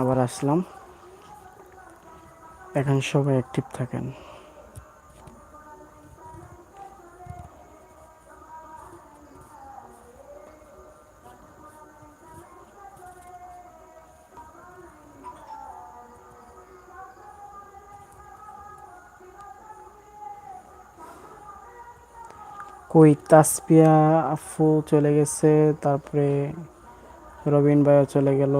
আবার আসলাম। এখন সবাই অ্যাক্টিভ থাকেন। কই, তাসপিয়া আফু চলে গেছে, তারপরে রবিন ভাইও চলে গেল।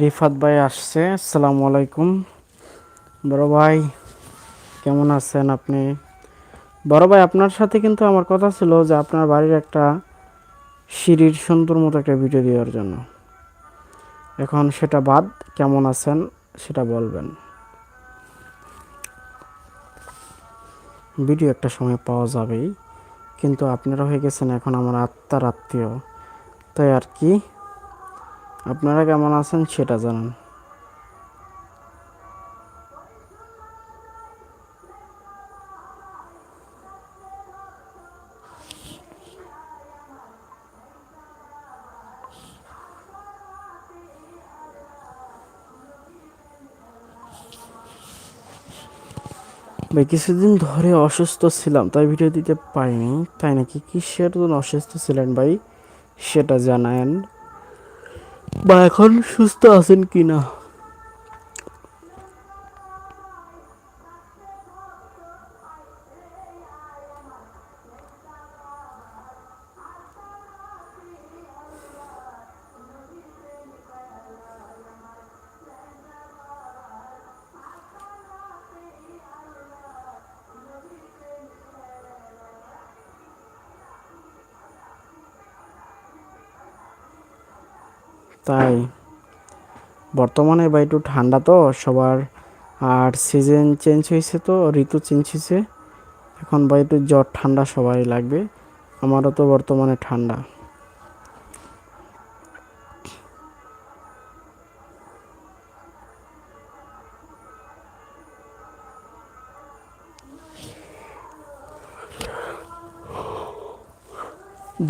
রিফাত ভাই আসছে, আসসালামু আলাইকুম। বড় ভাই, কেমন আছেন আপনি? বড় ভাই, আপনার সাথে কিন্তু আমার কথা ছিল যে আপনার বাড়ির একটা সিঁড়ির সুন্দর মতো একটা ভিডিও দেওয়ার জন্য। এখন সেটা বাদ, কেমন আছেন সেটা বলবেন। ভিডিও একটা সময় পাওয়া যাবেই, কিন্তু আপনারা হয়ে গেছেন এখন আমার আত্মার আত্মীয়। তাই আর কি আপনারা কেমন আছেন সেটা জানান। ভাই, কিছুদিন ধরে অসুস্থ ছিলাম, তাই ভিডিও দিতে পারিনি। তাই নাকি কিসের জন্য অসুস্থ ছিলেন ভাই, সেটা জানায়েন। বা এখন সুস্থ আছেন কি তাই। বর্তমানে বা একটু ঠান্ডা তো, সবার আর সিজন চেঞ্জ হয়েছে তো, ঋতু চেঞ্জ হয়েছে। এখন বা একটু জ্বর ঠান্ডা সবাই লাগবে, আমারও তো বর্তমানে ঠান্ডা।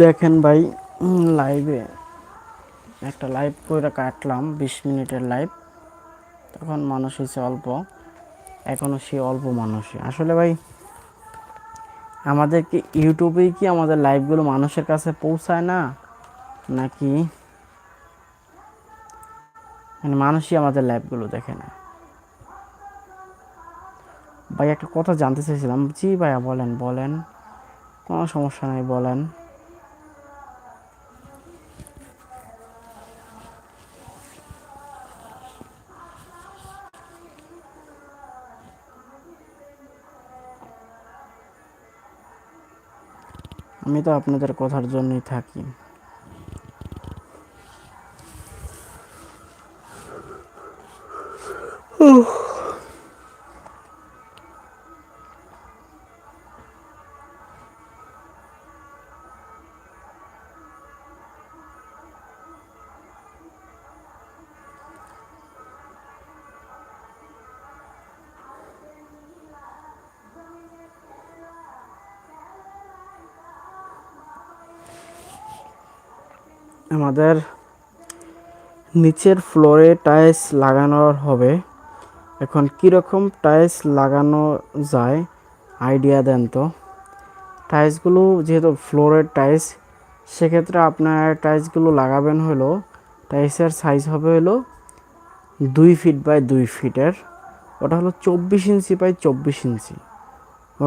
দেখেন ভাই লাইভে একটা লাইভ করে কাটলাম, বিশ মিনিটের লাইভ তখন মানুষ হয়েছে অল্প এখনও সে অল্প মানুষই আসলে ভাই আমাদের কি ইউটিউবেই কি আমাদের লাইভগুলো মানুষের কাছে পৌঁছায় না? নাকি? মানে মানুষই আমাদের লাইভগুলো দেখে না। ভাই, একটা কথা জানতে চাইছিলাম। জি ভাইয়া, বলেন বলেন। কোনো সমস্যা নাই, বলেন। আমি তো আপনাদের কথার জন্যই থাকি। আমাদের নিচের ফ্লোরে টাইলস লাগানোর হবে। এখন কীরকম টাইলস লাগানো যায়? আইডিয়া দেন তো। টাইলসগুলো যেহেতু ফ্লোরের টাইলস, সেক্ষেত্রে আপনার টাইলসগুলো লাগাবেন হলো, টাইলসের সাইজ হবে হলো দুই ফিট বাই দুই ফিটের ওটা হলো চব্বিশ ইঞ্চি বাই চব্বিশ ইঞ্চি।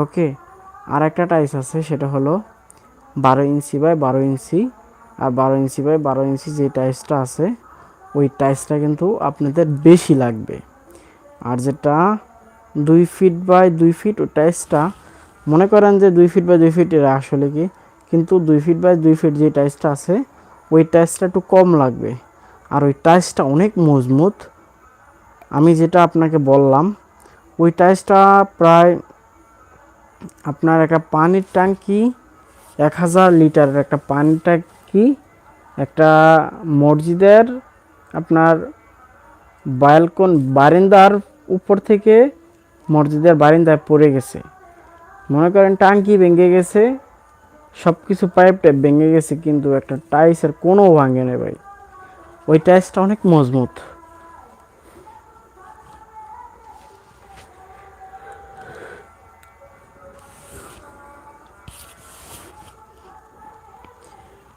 ওকে আর একটা টাইলস আছে, সেটা হলো বারো ইঞ্চি বাই বারো ইঞ্চি আর বারো ইঞ্চি বাই বারো ইঞ্চি যে টাইসটা আছে, ওই টাইসটা কিন্তু আপনাদের বেশি লাগবে। আর যেটা দুই ফিট বাই দুই ফিট, ওই টাইসটা মনে করেন যে দুই ফিট বাই দুই ফিট এরা আসলে কি? কিন্তু দুই ফিট বাই দুই ফিট যে টাইসটা আছে, ওই টাইসটা একটু কম লাগবে। আর ওই টাইসটা অনেক মজবুত। আমি যেটা আপনাকে বললাম, ওই টাইসটা প্রায় আপনার একটা পানির ট্যাঙ্কি এক হাজার লিটারের একটা পানির ট্যাঙ্কি একটা মসজিদের আপনার বালকন বারিন্দার উপর থেকে মসজিদের বারিন্দায় পড়ে গেছে। মনে করেন টাঙ্কি ভেঙে গেছে সব কিছু পাইপ টাইপ ভেঙে গেছে, কিন্তু একটা টাইসের কোনো ভাঙে নেই ভাই। ওই টাইসটা অনেক মজবুত।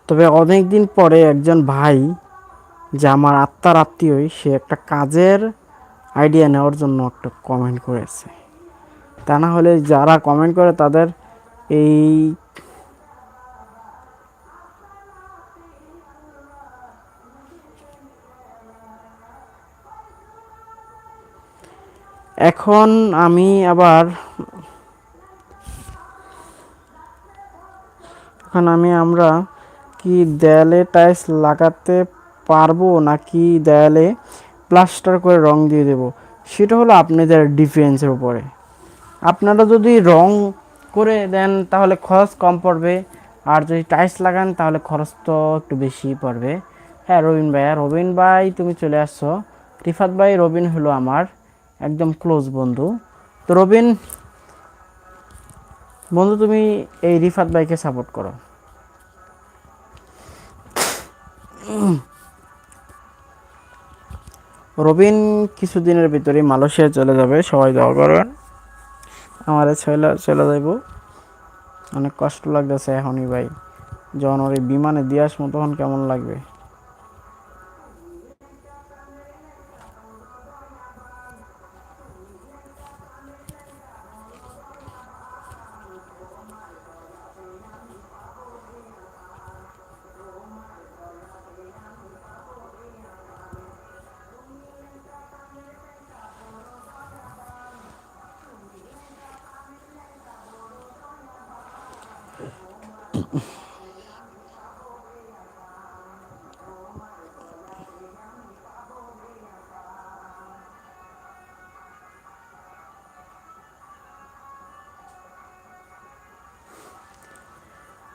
তবে অনেক দিন পরে একজন ভাই, যে আমার আত্মার আত্মীয়ই সে একটা কাজের আইডিয়া নেওয়ার জন্য একটা কমেন্ট করেছে। তা না হলে যারা কমেন্ট করে তাদের এই এখন আমি আবার এখন আমি আমরা কি দেয়ালে টাইলস লাগাতে পারব নাকি দেয়ালে প্লাস্টার করে রং দিয়ে দেব? সেটা হলো আপনাদের ডিফারেন্সের উপরে। আপনারা যদি রং করে দেন তাহলে খরচ কম পড়বে, আর যদি টাইলস লাগান তাহলে খরচ তো একটু বেশি পড়বে। হ্যাঁ রবিন ভাই, আর রবিন ভাই, তুমি চলে আসছো। রিফাত ভাই, রবিন হলো আমার একদম ক্লোজ বন্ধু। তো রবিন, বন্ধু তুমি এই রিফাত ভাইকে সাপোর্ট করো। রবিন কিছুদিনের ভিতরে মালয়েশিয়া চলে যাবে, সবাই দোয়া করবেন। আমার ছেলে চলে যাইব অনেক কষ্ট লাগতেছে এখনই ভাই। যখন ওর বিমানে দিয়ে আসব তখন কেমন লাগবে?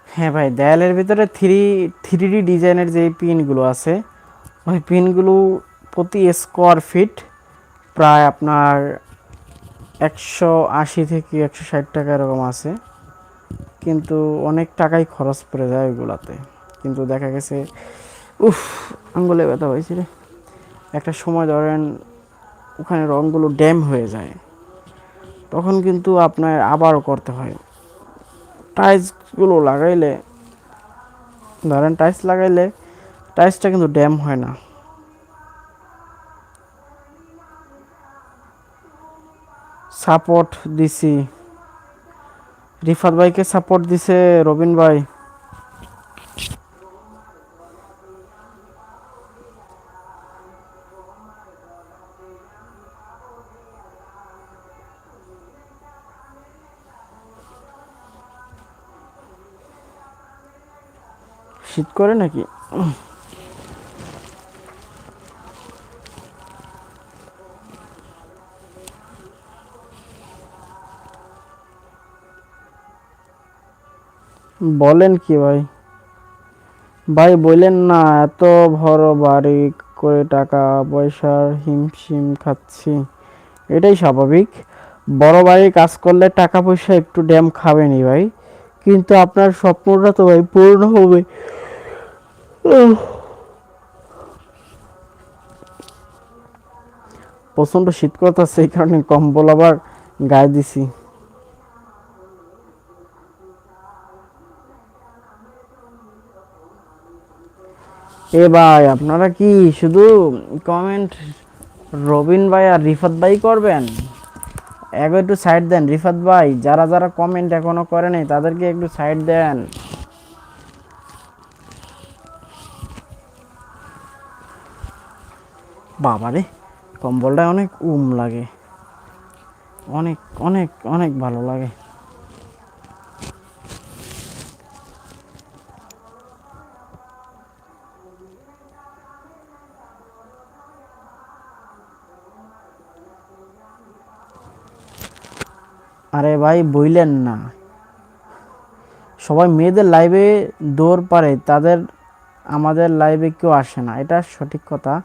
হ্যাঁ ভাই, দেয়ালের ভিতরে থ্রি থ্রি ডি ডিজাইনের যে পিনগুলো আছে, ওই পিনগুলো প্রতি স্কোয়ার ফিট প্রায় আপনার একশো আশি থেকে একশো ষাট টাকা এরকম আছে। কিন্তু অনেক টাকাই খরচ পড়ে যায় ওইগুলাতে। কিন্তু দেখা গেছে, উফ, আঙ্গুলে ব্যথা হয়েছিল একটা সময় ধরেন ওখানে রঙগুলো ড্যাম হয়ে যায়। তখন কিন্তু আপনার আবারও করতে হয়। টাইলসগুলো লাগাইলে, ধরেন টাইলস লাগাইলে টাইলসটা কিন্তু ড্যাম হয় না। সাপোর্ট দিছি রিফাত ভাইকে সাপোর্ট দিছে রবিন ভাই। শীত করে নাকি? বলেন কি ভাই? ভাই বললেন না, এত বড় বাড়ি করে টাকা পয়সার হিমশিম খাচ্ছি। এটাই স্বাভাবিক। বড় বাড়ি কাজ করলে টাকা পয়সা একটু ড্যাম খাবেনি ভাই। কিন্তু আপনার স্বপ্নটা তো ভাই পূর্ণ হবে। প্রচণ্ড শীত করতেছে, এই কারণে কম্বল আবার গায়ে দিছি। এ ভাই, আপনারা কি শুধু কমেন্ট রবিন ভাই আর রিফাত ভাই করবেন? এক একটু সাইড দেন, রিফাত ভাই, যারা যারা কমেন্ট এখনও করে নাই, তাদেরকে একটু সাইড দেন। বাবারে কম্বলটা অনেক উম লাগে। অনেক অনেক অনেক ভালো লাগে। আরে ভাই বইলেন না। সবাই মেয়েদের লাইভে দৌড় পারে, তাদের, আমাদের লাইভে কেউ আসে না। এটা সঠিক কথা।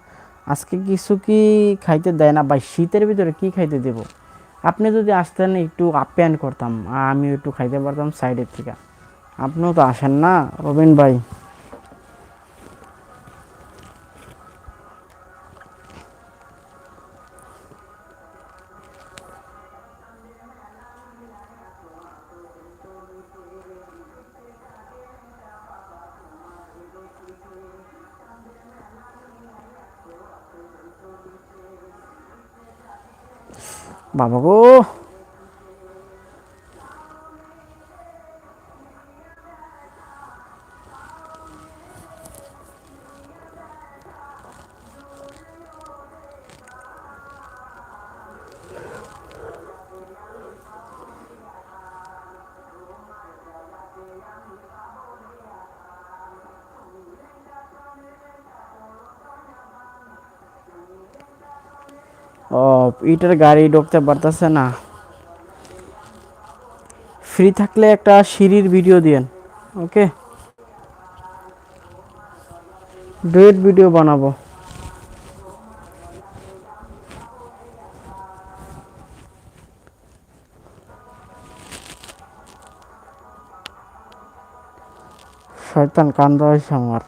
আজকে কিছু কি খাইতে দেয় না? বা শীতের ভিতরে কি খাইতে দেব? আপনি যদি আসতেন একটু আপ্যায়ন করতাম আমি একটু খাইতে পারতাম সাইডের থেকে। আপনিও তো আসেন না, রবিন ভাই। 마무고. ও, ইটার গাড়ি ঢুকতে পারতেছে না। ফ্রি থাকলে একটা সিঁড়ির ভিডিও দিয়েন ওকে ডুয়েট ভিডিও বানাবো। শয়তান কান্দ হয়েছে আমার।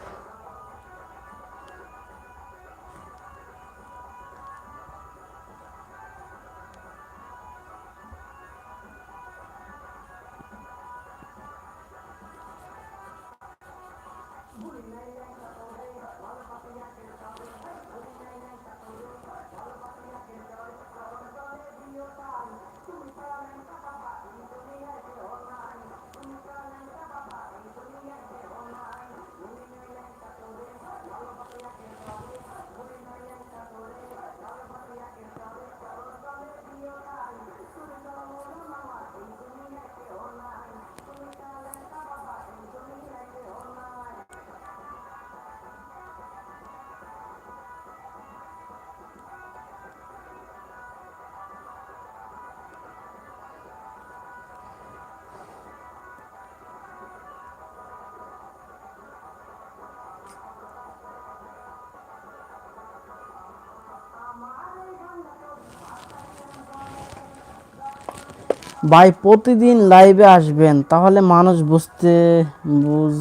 ভাই প্রতিদিন লাইভে আসবেন, তাহলে মানুষ বুঝতে, বুঝ,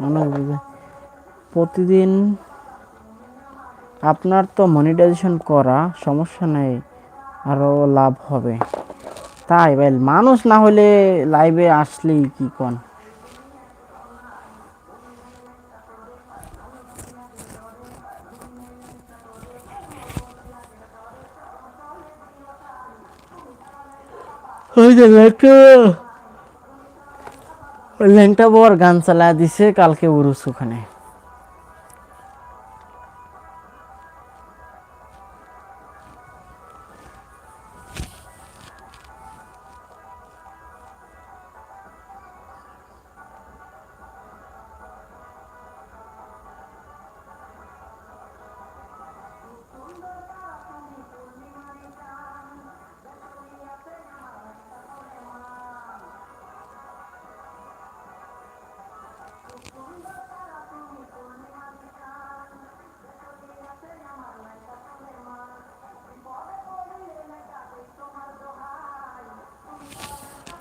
মানুষ বুঝে। প্রতিদিন আপনার তো মনিটাইজেশন করা সমস্যা নেই আরও লাভ হবে। তাই ভাই, মানুষ না হলে লাইভে আসলেই কি কন? ওই যে লেটু ল্যাংটা বর গান চালা দিছে কালকে উরুস ওখানে।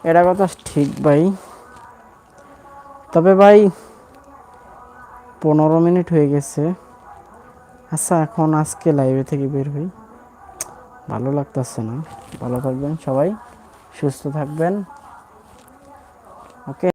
এটা কথা ঠিক ভাই। তবে ভাই, পনেরো মিনিট হয়ে গেছে। আচ্ছা এখন আজকে লাইভে থেকে বের হই। ভালো লাগতেছে না। ভালো থাকবেন সবাই, সুস্থ থাকবেন। ওকে